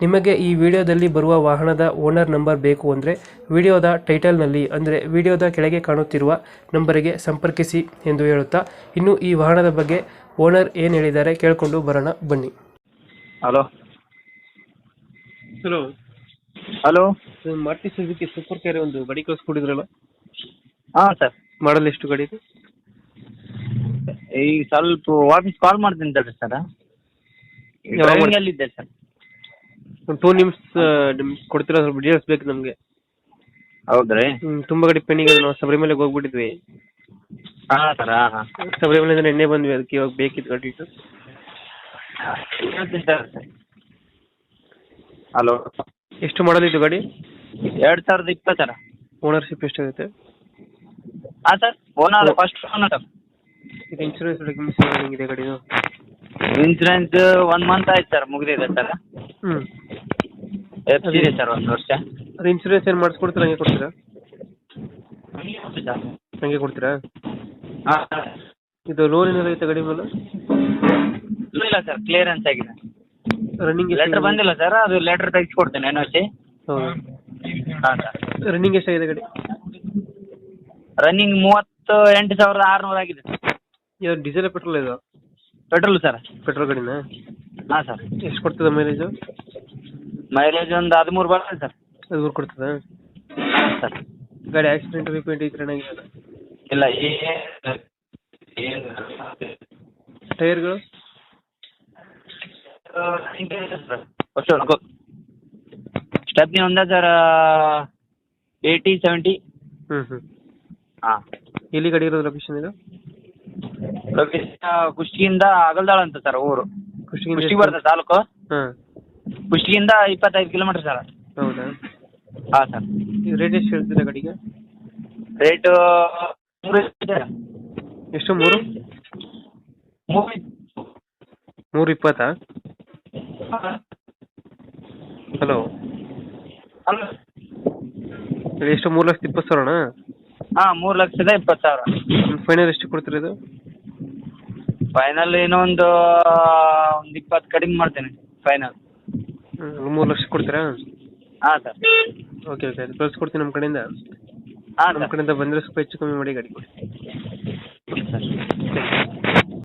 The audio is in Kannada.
ನಿಮಗೆ ಈ ವಿಡಿಯೋದಲ್ಲಿ ಬರುವ ವಾಹನದ ಓನರ್ ನಂಬರ್ ಬೇಕು ಅಂದರೆ ವಿಡಿಯೋದ ಟೈಟಲ್ನಲ್ಲಿ ಅಂದರೆ ವಿಡಿಯೋದ ಕೆಳಗೆ ಕಾಣುತ್ತಿರುವ ನಂಬರಿಗೆ ಸಂಪರ್ಕಿಸಿ ಎಂದು ಹೇಳುತ್ತಾ ಇನ್ನು ಈ ವಾಹನದ ಬಗ್ಗೆ ಓನರ್ ಏನು ಹೇಳಿದ್ದಾರೆ ಕೇಳಿಕೊಂಡು ಬರೋಣ ಬನ್ನಿ. Hello. Hello. Hello. Maruti Suzuki super care ಒಂದು ಗಾಡಿ ಕಳಿಸ್ಕೊಡಿದ್ರಲ್ಲ? ಹಾಂ ಸರ್. ಮಾಡಲ್ ಎಷ್ಟು ಗಾಡಿ ಇದೆ? ಈಗ ಸ್ವಲ್ಪ ವಾಪಸ್ ಕಾಲ್ ಮಾಡ್ತೀನಿ ತಡ್ರಿ ಸರ್. ಡ್ರೈವಿಂಗಲ್ಲಿದ್ದೆ ಸರ್. ಒಂದು ಟೂ ನಿಮಿಷ ಕೊಡ್ತಿರೋ ಸ್ವಲ್ಪ ಡೀಟೇಲ್ಸ್ ಬೇಕು ನಮಗೆ. ಹೌದ್ರಿ? ತುಂಬ ಗಾಡಿ ಪೆಂಡಿಂಗ್ ಇದೆ ನಾವು ಶಬರಿಮಲೆಗೆ ಹೋಗ್ಬಿಟ್ಟಿದ್ವಿ. ಹಾಂ ಸರ್ ಹಾಂ ಹಾಂ. ಶಬರಿಮಲೆಯಿಂದ ಎಣ್ಣೆ ಬಂದ್ವಿ ಅದಕ್ಕೆ ಇವಾಗ ಬೇಕಿತ್ತು ಸರ್ ಹಲೋ. ಎಷ್ಟು ಮಾಡಲ್ ಇದು ಗಾಡಿ? ಎರಡು ಸಾವಿರದ ಇಪ್ಪತ್ತರ ಓನರ್ಶಿಪ್ ಎಷ್ಟಾಗುತ್ತೆ? ಹಾಂ ಸರ್ ಓನರ್ ಫಸ್ಟ್ ಓನರ್ ಇದು ಇನ್ಶೂರೆನ್ಸ್ ಡಾಕ್ಯುಮೆಂಟ್ಸ್ ಹೆಂಗಿದೆ ಗಾಡಿದು. ಇನ್ಸೂರೆನ್ಸ್ ಒನ್ ಮಂತ್ ಆಯ್ತು ಸರ್ ಮುಗಿದಿದೆ ಸರ್. ಹ್ಞೂ ಎಫ್ ಇದೆ ಸರ್ ಒಂದು ವರ್ಷ? ಅದು ಇನ್ಶೂರೆನ್ಸ್ ಏನು ಮಾಡಿಸ್ಕೊಡ್ತೀರಾ ಹಂಗೆ ಕೊಡ್ತೀರಾ? ಹಂಗೆ ಕೊಡ್ತೀರಾ? ಹಾಂ. ಇದು ಲೋನ್ ಏನಾದ್ರು ಐತೆ ಗಾಡಿ ಮೇಲೆ? ಇಲ್ಲ ಸರ್ ಕ್ಲಿಯರೆನ್ಸ್ ಆಗಿದೆ. ರನ್ನಿಂಗ್ ಲೆಟರ್ ಬಂದಿಲ್ಲ ಸರ್ ಅದು ಲೆಟರ್ ತೆಗೆಸ್ಕೊಡ್ತೇನೆ ಎನ್ ಒ ಸಿ. ಹಾಂ ಸರ್. ರನ್ನಿಂಗ್ ಎಷ್ಟಾಗಿದೆ ಗಾಡಿ? ರನ್ನಿಂಗ್ ಮೂವತ್ತು ಎಂಟು ಸಾವಿರದ ಆರುನೂರು ಆಗಿದೆ ಇದು ಡೀಸೆಲ್ ಪೆಟ್ರೋಲ್ ಇದು? Petrol sir. ಪೆಟ್ರೋಲ್ ಗಾಡಿನ? ಹಾಂ ಸರ್. ಎಷ್ಟು ಕೊಡ್ತದೆ ಮೈಲೇಜು ಮೈಲೇಜ್ ಒಂದು ಹದಿಮೂರು ಬರ್ತದೆ ಸರ್. ಹದಿಮೂರು ಕೊಡ್ತದ? ಸರ್. ಗಾಡಿ ಆಕ್ಸಿಡೆಂಟ್ ರಿಪೇಂಟ್ ಐತೆ ಚೆನ್ನಾಗಿದೆ ಇಲ್ಲ ಟೈರ್ಗಳು? ಸ್ಟೆಪ್ನಿ ಒಂದೇ ಸರ್ ಏಯ್ಟಿ ಸೆವೆಂಟಿ ಹ್ಞೂ ಹ್ಞೂ ಹಾಂ. ಎಲ್ಲಿ ಕಡೆ ಇರೋದು ಲೊಕೇಶನ್ ಇದು? ಕುಷ್ಟಗಿಯಿಂದ ಅಗಲ್ದಾಳ ಅಂತ ಸರ್ ಊರು. ಕುಷ್ಟಿ ಕುಷ್ಟಗಿ ಬರ್ತದೆ ತಾಲೂಕು. ಹಾಂ. ಕುಷ್ಟಗಿಯಿಂದ ಇಪ್ಪತ್ತೈದು ಕಿಲೋಮೀಟ್ರ್ ಸರ್. ಹೌದಾ? ಹಾಂ ಸರ್. ಇದು ರೇಟ್ ಎಷ್ಟು ಹೇಳ್ತೀರಾ ಗಾಡಿಗೆ? ರೇಟು ಮೂರು ಇದೆ. ಎಷ್ಟು ಮೂರು? ಮೂರು ಮೂರು ಇಪ್ಪತ್ತಾ? ಹಲೋ. ಅಲ್ಲ ಎಷ್ಟು ಮೂರು ಲಕ್ಷದ ಇಪ್ಪತ್ತು ಸಾವಿರನಾ? ಹಾಂ ಮೂರು ಲಕ್ಷದ ಇಪ್ಪತ್ತು ಸಾವಿರ. ಫೈನಲ್ ಎಷ್ಟು ಕೊಡ್ತೀರಾ ಇದು? ಫೈನಲ್ ಏನೋ ಒಂದು ಒಂದು ಇಪ್ಪತ್ತು ಕಡಿಮೆ ಮಾಡ್ತೇನೆ ಫೈನಲ್ ಹ್ಮ್, ಮೂರು ಲಕ್ಷ ಕೊಡ್ತೀರಾ? ಹಾಂ ಸರ್. ಓಕೆ ಓಕೆ ಅದು ಕಳ್ಸ್ಕೊಡ್ತೀನಿ ನಮ್ಮ ಕಡೆಯಿಂದ. ಹಾಂ ನಮ್ಮ ಕಡೆಯಿಂದ ಬಂದರೆ ಸ್ವಲ್ಪ ಹೆಚ್ಚು ಕಮ್ಮಿ ಮಾಡಿ ಗಾಡಿ ಕೊಡಿ. ಸರ್.